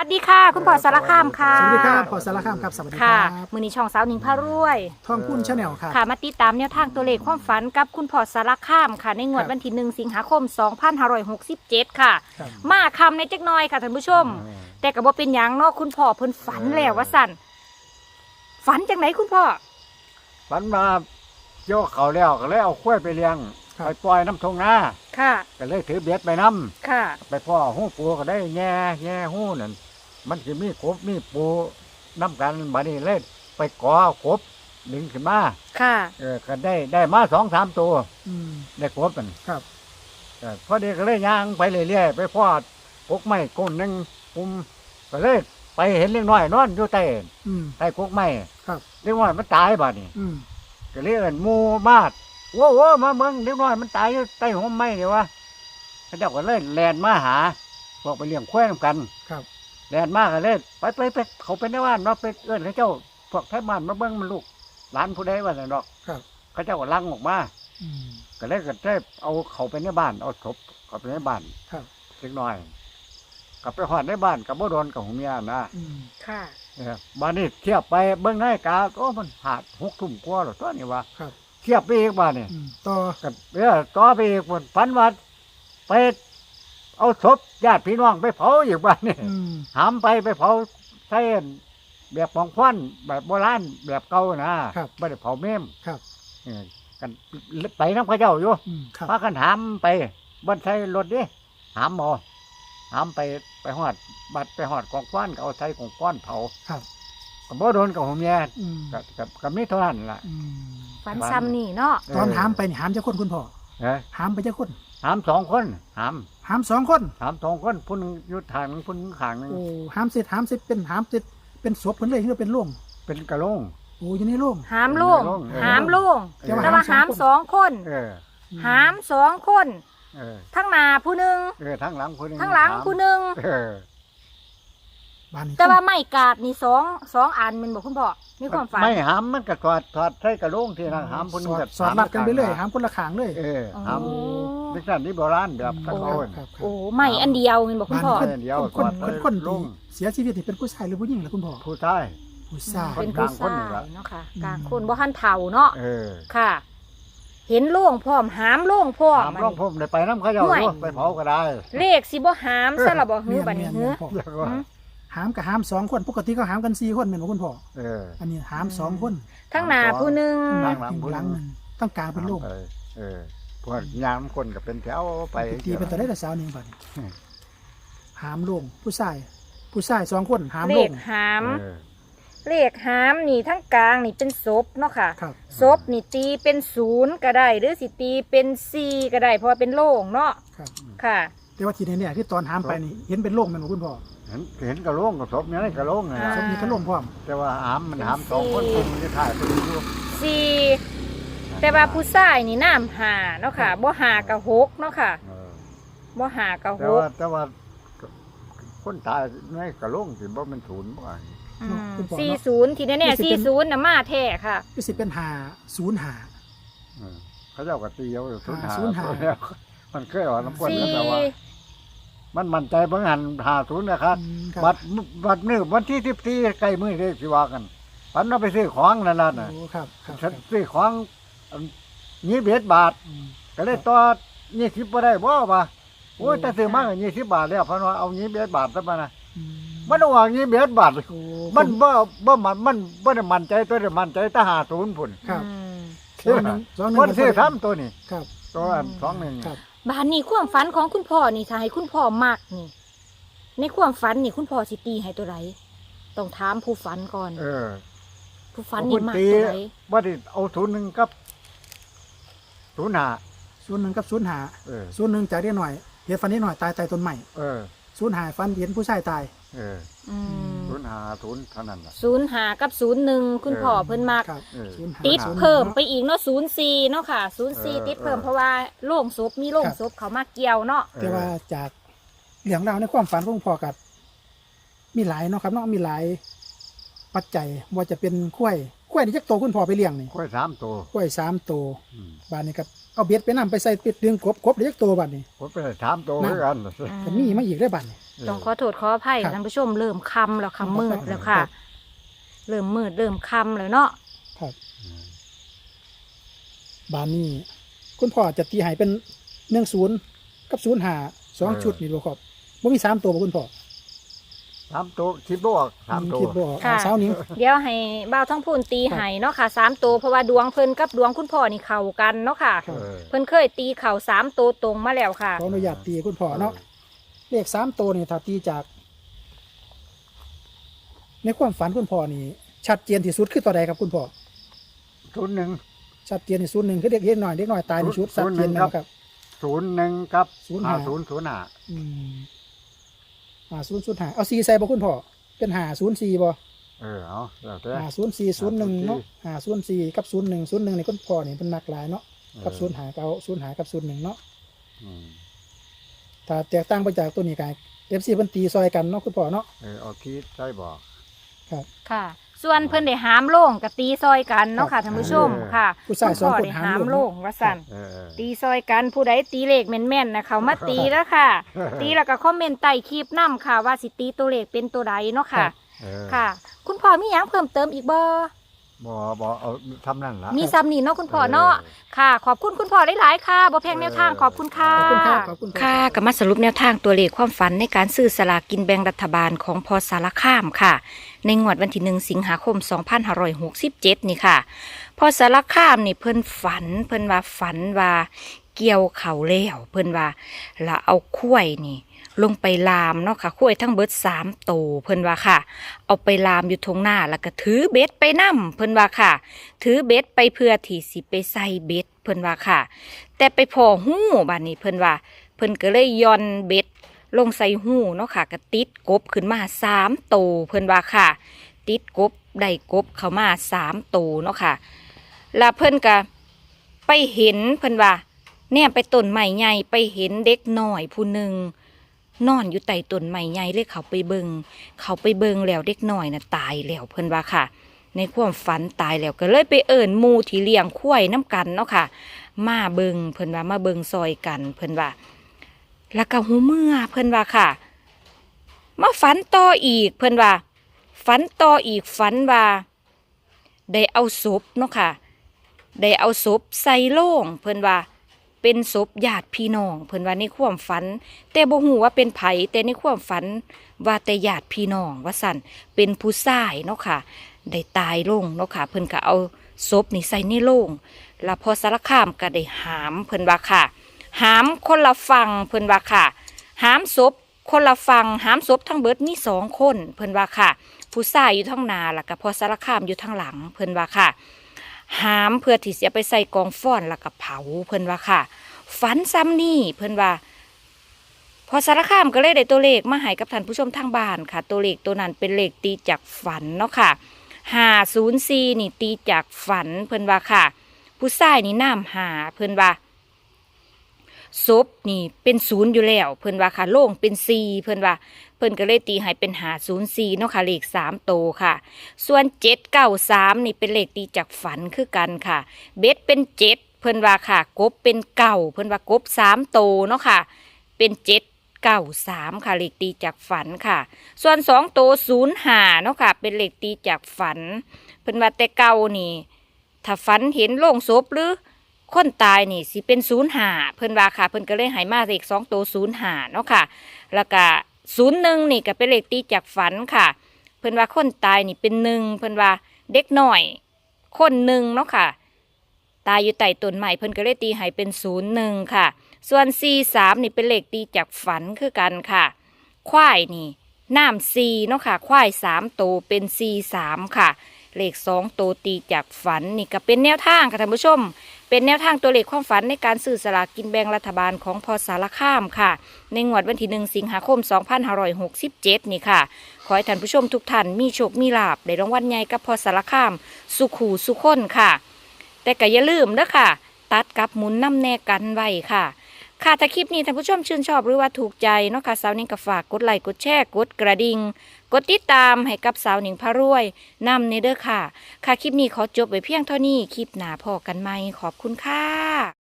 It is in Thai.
สวัสดีค่ะ คุณพ่อสารคามค่ะสวัสดีครับพอสารคามครับ สวัสดีคค่ะรับมือนี้ช่องสาวหนิงพารวย ทองพูนชาแนลครับ ค่ะมาติดตามแนวทางตัวเลขความฝันกับคุณพ่อสารคามค่ะ ในงวดครับ วันที่หนึ่งสิงหาคม 2567 ค่ะ ครับมาคำในจักหน้อยค่ะท่านผู้ชม แต่ก็บ่เป็นหยังเนาะคุณพ่อเพิ่นฝันแล้วว่าสั่นฝันจากไหนคุณพ่อฝันมาโยกเขาแล้วก็เลยเอาข้วยไปเลี้ยงครับ ไปปล่อยน้ำทงนาค่ะก็เลยถือเบ็ดไปน้ค่ะำไปพ่อหูปูก็ได้แง่แง่หูนั่น มันจะมีกบมีปูน้ำกันบัดนี้เลยไปก่อกบดึงขึ้นมาค่ะ เออก็ได้ได้มาสองสามตัวอืม ได้กบมันครับ เออพอดีก็เลยย่างไปเรื่อยๆไปพ่อกกไม้ก้นหนึ่งปุ่มก็เลยไปเห็นเล็กน้อยนอนอยู่ใต้อืม ใต้กกไม้ครับ เล็กน้อยมันตายบัดนี้ อืม ก็เรียกกันหมูมาดโว้โว้มาเมืองเด็กน้อยมันตายอยู่ใต้หัวไม้เนี่ยวะเขาเจ้าก็เลยแลนมาหาพวกไปเลี้ยงควายนำกันครับ แลนมาก็เลยไปไปไปเขาเป็นได้ว่าเนาะไปเอื้อนเขาเจ้าพวกไทยบ้านมาเบิ้งมันลูกหลานผู้ใดว่าน่ะดอกครับ เขาเจ้าก็ลังออกมาอืม ก็เลยก็ได้เอาเขาไปในบ้านเอาศพเขาไปในบ้านครับ เล็กน้อยกลับไปหอดในบ้านกับบ่โดนกับหัวเมียนะอืม ค่ะ เออบ้านนี้เทียบไปเบิ้งนาฬิกาโอ้มันหาดหกทุ่มกว่าหรอตัวนี้วะครับ เทียบไปอีกบ้านนี่ อืมต่อ กับเออต่อไปอีกวันฝันว่าไป เอาศพญาติพี่น้องไปเผาอีกบ้านนี่อืมหามไปไปเผาใช่แบบของควันแบบโบราณแบบเก่านะครับ ไม่ได้เผาเมมครับ เออกันไปน้ำเข้าเจ้าอยู่ อืมครับ พากันหามไปบนใช้รถดิหามหมอหามไปไปหอดบัดไปหอดกองควันก็เอาใช้กองควันเผาครับกับบ่โดนกับผมแย่อืมกับกับกับมิเท่านั้นล่ะ อืมฝันซ้ำนี่เนาะ ตอนหามไปนี่หามเจ้าคนคุณพ่อเอ้ยหามไปเจ้าคน หามสองคนหามหามสองคนถามสองคนพุ่นอยุทธางหนึ่งพุ่นขางหนึ่งโอ้หามเสร็จหามเสร็จเป็นหามเสร็จเป็นศพเพิ่นเลยหรือเป็นโล่งเป็นกระโหลงโอ้อยู่ในโล่งหามลูกเออหามลูกแต่ว่าแต่ว่าหามสองคนเออหามสองคนเออทั้งหน้าผู้หนึ่งเออทั้งหลังพุ่นทั้งหลังผู้หนึ่งเออ บ้านนี้แต่ว่าไม่กาดนี่สองสองอันแมันบอกคุณพ่อมีความฝัน ไม่หามมันก็ถอดถอดใส่กระโหลงที่นั่นหามพุ่นสอดก็สอดรัดกันไปเลยหามคนละขางเลยเอออ๋อหามนี่สั่นนี่โบราณแบบตะคโกรับนครับครับ โอ้ไม่อันเดียวแมันบอกคุณพ่อบ้านเดียวคนก่อนคนคนลที่งเสียชีวิตนี่เป็นผู้ชายหรือผู้หญิงล่ะคุณพ่อผู้ชาย ผู้ชายคเป็นกลาผู้งคนชานี่ล่ะยเนาะค่ะอืมกลางคนบ่ทันเฒ่าเนาะเออค่ะ เห็นโล่งพร้อมหามโล่งพร้อมหามร่องพุ่มได้ไปน้ำเขาเจ้าห่วยอยู่ไปเผาก็ได้เลขสิบ่หามซะละบ่ฮือบัดนี้เมีฮืยอนๆพ่อแล้วก็หือ หามกับหามสองคนปกติก็หามกันสี่คนเหมือนคุณพ่อเอออันนี้หามสองคนทั้งหน้าผู้หนึงหลังหลังหลังหนึ่งต้องกลางเป็นโล่งเออเออพวกยามคนก็เป็นแถวไปตีเป็นตัวได้แต่สาวหนึ่งบัดอืมหามโล่งผู้ชายผู้ชายสองคนหามเลโล่ขงหาม เออเลขหามนี่ทั้งกลางนี่เป็นศพเนาะค่ะครับ ศพนี่ตีเป็นศูนย์ก็ได้ หรือสิตีเป็นสี่ก็ได้เพราะว่าเป็นโล่งเนาะครับ ค่ะ แต่ว่าทีนี้เนี่ยที่ตอนหามไปนี่เห็นเป็นโล่งเหมือนคุณพ่อ เห็นเห็นกระโหลงกับศพเนี่ยกระโหลงไงอ่า ศพนี้ก็โล่งพร้อมแต่ว่าหามมันหามสองคนคนมันจะถ่ายไปดูสี่แต่ว่าผู้ชายนี่น้ำหาเนาะค่ะบ่หากะหกเนาะค่ะเออบ่หากะหแต่กว่าแต่ว่าคนตายในกระโหลงสิบ่เป็นศูนย์บ่อะอืมสี่ศูนย์ทีแน่ๆสี่ศูนย์น่ะมาแท้ค่ะก็สิเป็นหาศูนย์หา เออเขาเจ้าก็ตีเอาศูนย์หาศูนย์หา แล้วมันเคยอ่อนน้ำก้นสี่แล้วแต่ว่า มันมั่นใจเบิ่งหันหาศูนย์นะครับอืมครับ บัดบัดนี้วันที่สิบสี่ใกล้มื้อเด้สิว่ากันปันเอาไปซื้อของนั่นน่ะน่ะโอ้ครับครับคฉัรันบซื้อของยี่เบ็ดบาท อืม ก็เลยต่อยี่สิบบ่ได้บ่ป่ะโอ้ยแต่ซื้อมาก็ยี่สิบบาทแล้วเพราะว่าเอายี่เบ็ดบาทซะมานะอืมมันเอาวางยี่เบ็ดบาท โอ้มันบ่บ่มันมันบ่ได้มั่นใจตัวได้มั่นใจแต่หาศูนย์พุ่น ครับอืม สองหนึ่งสองหนึ่งมันซื้อทำตัวนี้ครับ ตัวอันสองหนึ่งครับ บ้านนี้ความฝันของคุณพ่อนี่ถ้าให้คุณพ่อมักนี่ ในความฝันนี่คุณพ่อสิตีให้ตัวไหนต้องถามผู้ฝันก่อน เออผู้ฝันนี่มักตัวไหนบ่ได้เอาศูนย์หนึ่งกับศูนย์ห้าศูนย์หนึ่งกับศูนย์หาเออศูนย์หนึ่งจากเด็กหน่อยเห็นฟันนิดหน่อยตายตายต้นใหม่เออศูนย์หาฟันเห็นผู้ชายตาย เออ อืมศูนย์ห้าศูนย์เท่านั้นล่ะ ศูนย์หากับศูนย์หนึ่งคุณพ่อเพิ่นมักครับเออ ศูนย์หาติดศูนย์เพิ่มไปอีกเนาะศูนย์สี่เนาะค่ะศูนย์สี่เออติดเพิ่มเออ เพราะว่าโล่งศพมีโล่งครับศพเขามาเกี่ยวเนาะแต่ว่าจากเรื่องราวในความฝันของพ่อกับมีหลายเนาะครับเนาะมีหลาย ปัจจัยว่าจะเป็นกล้วยกล้วยนี่จักโตวคุณพ่อไปเลี้ยงนี่ค่อยสามตัวกล้วยสามตัวอืมบ้านนี้กับ เอาเบ็ดไปนํไปใส่เป็ดดึงกบกบเรียกตัวบัดนี้ผมไปถามตัวเหมือนกันก็มีมาอีกได้บัดนี้ ต้องขอโทษขออภัยครับท่านผู้ชมเริ่มคำแล้วครัคำบมืดแล้วค่ะ ครับ เริ่มมืดเริ่มคำแล้วเนาะครับบานนี้ คุณพ่อจะตีให้เป็นหนึ่งศูนย์กับศูนย์หาสองชุดนี่บ่ครับบ่มีสามตัวบ่คุณพ่อ ถามตัวคิดบวกถามตัว คิดบ่ออกค่ะอ่าสาวนิ้งเดี๋ยวให้บ่าวท้องพูนตีครับให้เนาะค่ะสามตัวเพราะว่าดวงเพิ่นกับดวงคุณพ่อนี่เข้ากันเนาะค่ะ ครับเออ เพิ่นเคยตีเข่าสามตัวตรงมาแล้วค่ะ ขออนุญาตตีคุณพ่อเนาะเลขสามตัวนี่ถ้าตีจาก ในความฝันคุณพ่อนี่ ชัดเจนที่สุดคือตัวใดครับคุณพ่อศูนย์หนึ่ง ชัดเจนที่สุดหนึ่งคือเด็กเล็กหน่อยเด็กหน่อยตายในชุดศูชัดนย์เจนหนึ่งครับ นะครับ ศูนย์หนึ่งกับศูนย์ห้าห้าศูนย์ศูนย์ห้าอืม อ่าศูนย์ศูนย์หาเอาสี่ใส่บ่คุณพ่อเป็นหาศูนย์สี่บ่เออเอาแล้วแต่หาศูนย์สี่ศูนย์หนึ่งเนาะหาศูนย์สี่กับศูนย์หนึ่งศูนย์หนึ่งในคุณพ่อนี่เป็นมักหลายเนาะกับศูนย์หาเก้าศูนย์หากับศูนย์หนึ่งเนาะอืมถ้าแตกต่างไปจากตัวนี้กันเอฟซีเพิ่นตีซอยกันเนาะคุณพ่อเนาะเออเอาคิดใช่บอกครับ ค่ะ ส่วนเพิ่นได้หามโล่งกับตีซอยกันเนาะค่ะท่านผู้ชมค่ะผู้ชายสองคนณพ่ได้หาหามมโล่โล่งงว่าสั่นเออเออตีซอยกันผู้ใดตีเลขแม่นๆนะเขามาตีแล้วค่ะ ตีแล้วก็คอมเมนต์ใต้คลิปนํค่ะ ว่าสิตีตัวเลขเป็นตัวใดเนาะค่ะเออค่ะ คุณพ่อมีหยังเพิ่มเติมอีกบ่ บอบอเอาทำนั่นละ มีซ้ำนี่เนาะคุณพ่อเนาะค่ะ ขอบคุณคุณพ่อหลายๆค่ะบ่แพงแนวทางขอบคุณค่ะ ขอบคุณครับขอบคุณครับค่ะก็มาสรุปแนวทางตัวเลขความฝันในการซื้อสลากกินแบ่งรัฐบาลของพอสารคามค่ะ ในงวดวันที่หนึ่งสิงหาคม 2567 นี่ค่ะ พอสารคามนี่เพิ่นฝันเพิ่นว่าฝันว่าเกี่ยวเขาแล้วเพิ่นว่าละเอาคุ้ยนี่ ลงไปลามเนาะค่ะคุ้ยทั้งเบิดสามโตวเพิ่นว่าค่ะ เอาไปลามอยู่ทงหน้าแล้วก็ถือเบ็ดไปนํเพิ่นว่าค่ะ ถือเบ็ดไปเพื่อที่สิไปใส่เบ็ดเพิ่นว่าค่ะ แต่ไปพอหู้บานนี้เพิ่นว่า เพิ่นก็เลยย่อนเบ็ดลงใส่หู้เนาะค่ะก็ติดกบขึ้นมาสามโตวเพิ่นว่าค่ะ ติดกบได้กบเข้ามาสามโตวเนาะค่ะแล้วเพิ่นก็ไปเห็นเพิ่นว่าแนมไปต้นไม้ใหญ่ไปเห็นเด็กหน้อยผู้หนึ่ง นอนอยู่ใต้ต้นไม้ใหญ่เลยเขาไปเบิงเขาไปเบิงแล้วเด็กหน้อยน่ะตายแล้วเพิ่นว่าค่ะ ในความฝันตายแล้วก็เลยไปเอิญมูที่เลี้ยงควายน้ำกันเนาะค่ะ มาเบิงเพิ่นว่ามาเบิงซอยกัน เพิ่นว่า แล้วก็หูเมื่อเพิ่นว่าค่ะ มาฝันต่ออีกเพิ่นว่าฝันต่ออีกฝันว่า ได้เอาศพเนาะค่ะ ได้เอาศพใส่โล่งเพิ่นว่า เป็นศพญาติพี่น้อง เพิ่นว่าในความฝัน แต่บ่ฮู้ว่าเป็นไผแต่ในความฝันว่าแต่ญาติพี่น้องว่าสั่นเป็นผู้ชายเนาะค่ะ ได้ตายลงเนาะค่ะ เพิ่นก็เอาศพนี่ใส่ในโลงแล้วพอสารคามก็ได้หามเพิ่นว่าค่ะ หามคนละฟังเพิ่นว่าค่ะ หามศพคนละฟังหามศพทั้งเบิดมีสองคน เพิ่นว่าค่ะ ผู้ชายอยู่ทั้งนาแล้วก็พอสารคามอยู่ทั้งหลัง เพิ่นว่าค่ะ หามเพื่อที่จะไปใส่กองฟ้อนแล้วก็เผาเพิ่นว่าค่ะ ฝันซ้ำนี่เพิ่นว่า พอสารคามก็เลยได้ตัวเลขมาให้กับท่านผู้ชมทางบ้านค่ะ ตัวเลขตัวนั้นเป็นเลขตีจากฝันเนาะค่ะห้าศูนย์สี่นี่ตีจากฝันเพิ่นว่าค่ะ ผู้ชายนี่น้ำหาเพิ่นว่า ศพนี่เป็นศูนย์อยู่แล้ว เพิ่นว่าค่ะโล่งเป็นสี่เพิ่นว่า เพิ่นก็เลยตีให้เป็นหาศูนย์สี่เนาะค่ะเลขสามโตค่ะ ส่วนเจ็ดเก้าสามนี่เป็นเลขตีจากฝันคือกันค่ะ เบ็ดเป็นเจ็ดเพิ่นว่าค่ะ กบเป็นเก่าเพิ่นว่ากบสามโตเนาะค่ะ เป็นเจ็ดเก้าสามค่ะเลขตีจากฝันค่ะ ส่วนสองโตศูนย์หาเนาะค่ะ เป็นเลขตีจากฝัน เพิ่นว่าแต่เก่านี่ ถ้าฝันเห็นโล่งศพหรือ คนตายนี่สิเป็นศูนย์หาเพิ่นว่าค่ะ เพิ่นก็เลยหายมาเลขสองโตศูนย์หาเนาะค่ะ แล้วก็ศูนย์หนึ่งนี่ก็เป็นเลขตีจากฝันค่ะ เพิ่นว่าคนตายนี่เป็นหนึ่งเพิ่นว่าเด็กหน่อย คนหนึ่งเนาะค่ะ ตายอยู่ใต้ต้นไม้เพิ่นก็เลยตีให้เป็นศูนย์หนึ่งค่ะ ส่วนซีสามนี่เป็นเลขตีจากฝันคือกันค่ะ ควายนี่น้ำซีเนาะค่ะ ควายสามโตวเป็นซีสามค่ะ เลขสองโตวตีจากฝันนี่ก็เป็นแนวทางค่ะท่านผู้ชม เป็นแนวทางตัวเลขความฝันในการซื้อสลากกินแบ่งรัฐบาลของพอสารคามค่ะ ในงวดวันที่หนึ่งสิงหาคม 2567 นี่ค่ะ ขอให้ท่านผู้ชมทุกท่านมีโชคมีลาบได้รางวัลใหญ่กับพอสารคาม สุขูสุขคนค่ะ แต่ก็อย่าลืมนะค่ะ ตัดกับหมุนน้ำแน่กันไว้ค่ะค่ะถ้าคลิปนี้ท่านผู้ชมชื่นชอบหรือว่าถูกใจเนาะค่ะสาวนิ่งก็ฝากกดไลค์กดแชร์กดกระดิ่ง กดติดตามให้กับสาวหนิงพระรวยนำในเด้อค่ะ ค่ะคลิปนี้ขอจบไว้เพียงเท่านี้คลิปหน้าพอกันไหมขอบคุณค่ะ